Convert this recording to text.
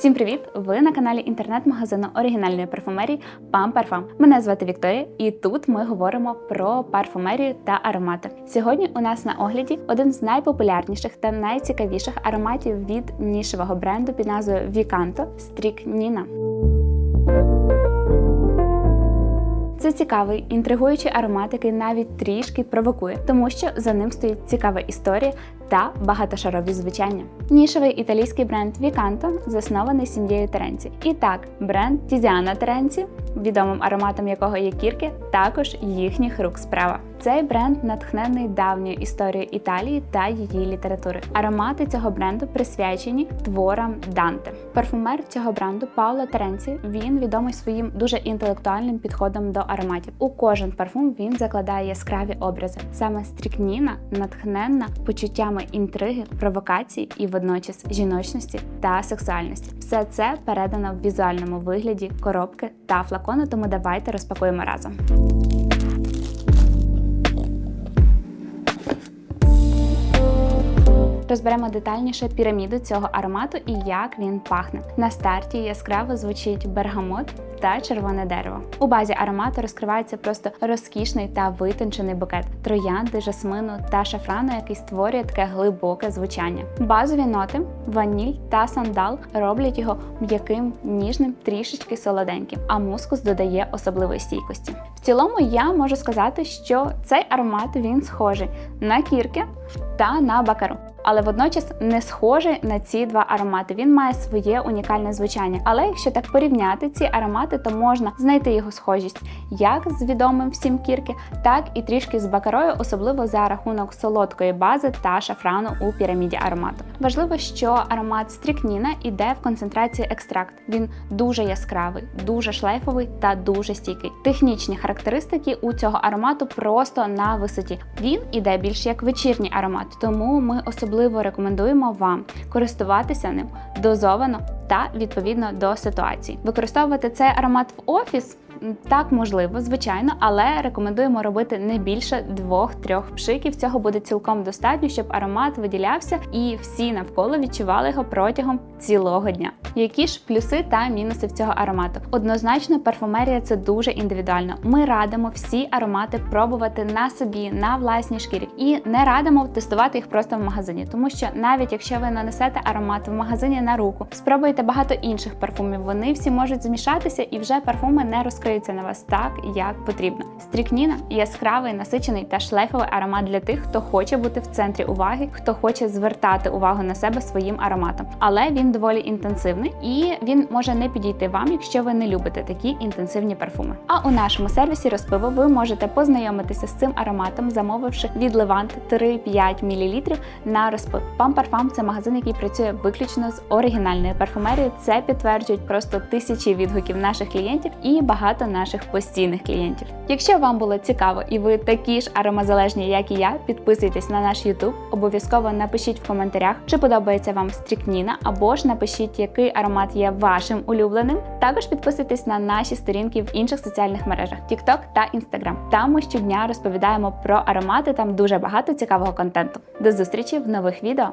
Всім привіт! Ви на каналі інтернет-магазину оригінальної парфумерії Pam Parfum. Мене звати Вікторія, і тут ми говоримо про парфумерію та аромати. Сьогодні у нас на огляді один з найпопулярніших та найцікавіших ароматів від нішевого бренду під назвою Vicanto Strychnina. Це цікавий, інтригуючий аромат, який навіть трішки провокує, тому що за ним стоїть цікава історія та багатошарові звучання. Нішевий італійський бренд Віканто заснований сім'єю Теренці. І так, бренд Тізіана Теренці, відомим ароматом якого є кірки, також їхніх рук справа. Цей бренд натхнений давньою історією Італії та її літератури. Аромати цього бренду присвячені творам Данте. Парфумер цього бренду Пауло Теренці. Він відомий своїм дуже інтелектуальним підходом до ароматів. У кожен парфум він закладає яскраві образи. Саме стрікніна натхненна почуттями інтриги, провокації і водночас жіночності та сексуальності. Все це передано в візуальному вигляді коробки та флакону. Тому давайте розпакуємо разом. Розберемо детальніше піраміду цього аромату і як він пахне. На старті яскраво звучить бергамот та червоне дерево. У базі аромату розкривається просто розкішний та витончений букет троянди, жасмину та шафрану, який створює таке глибоке звучання. Базові ноти, ваніль та сандал роблять його м'яким, ніжним, трішечки солоденьким, а мускус додає особливої стійкості. В цілому я можу сказати, що цей аромат він схожий на кірки та на бакару. Але водночас не схожий на ці два аромати. Він має своє унікальне звучання. Але якщо так порівняти ці аромати, то можна знайти його схожість як з відомим всім кірки, так і трішки з бакарою, особливо за рахунок солодкої бази та шафрану у піраміді аромату. Важливо, що аромат стрікніна іде в концентрації екстракт. Він дуже яскравий, дуже шлейфовий та дуже стійкий. Технічні характеристики у цього аромату просто на висоті. Він іде більш як вечірній аромат, тому ми особливо рекомендуємо вам користуватися ним дозовано та відповідно до ситуації. Використовувати цей аромат в офіс. Так, можливо, звичайно, але рекомендуємо робити не більше двох-трьох пшиків. Цього буде цілком достатньо, щоб аромат виділявся і всі навколо відчували його протягом цілого дня. Які ж плюси та мінуси в цього аромату? Однозначно, парфумерія це дуже індивідуально. Ми радимо всі аромати пробувати на собі, на власній шкірі, і не радимо тестувати їх просто в магазині, тому що навіть якщо ви нанесете аромат в магазині на руку, спробуєте багато інших парфумів. Вони всі можуть змішатися, і вже парфуми не розкриються на вас так, як потрібно. Стрікніна яскравий, насичений та шлейфовий аромат для тих, хто хоче бути в центрі уваги, хто хоче звертати увагу на себе своїм ароматом, але він доволі інтенсивний і він може не підійти вам, якщо ви не любите такі інтенсивні парфуми. А у нашому сервісі розпиво ви можете познайомитися з цим ароматом, замовивши від Levant 3-5 мл на розпив. Pam Parfum – це магазин, який працює виключно з оригінальною парфумерією. Це підтверджують просто тисячі відгуків наших клієнтів і багато наших постійних клієнтів. Якщо вам було цікаво і ви такі ж аромазалежні, як і я, підписуйтесь на наш YouTube. Обов'язково напишіть в коментарях, чи подобається вам стрікніна, або ж напишіть, який аромат є вашим улюбленим. Також підписуйтесь на наші сторінки в інших соціальних мережах TikTok та Instagram. Там ми щодня розповідаємо про аромати. Там дуже багато цікавого контенту. До зустрічі в нових відео.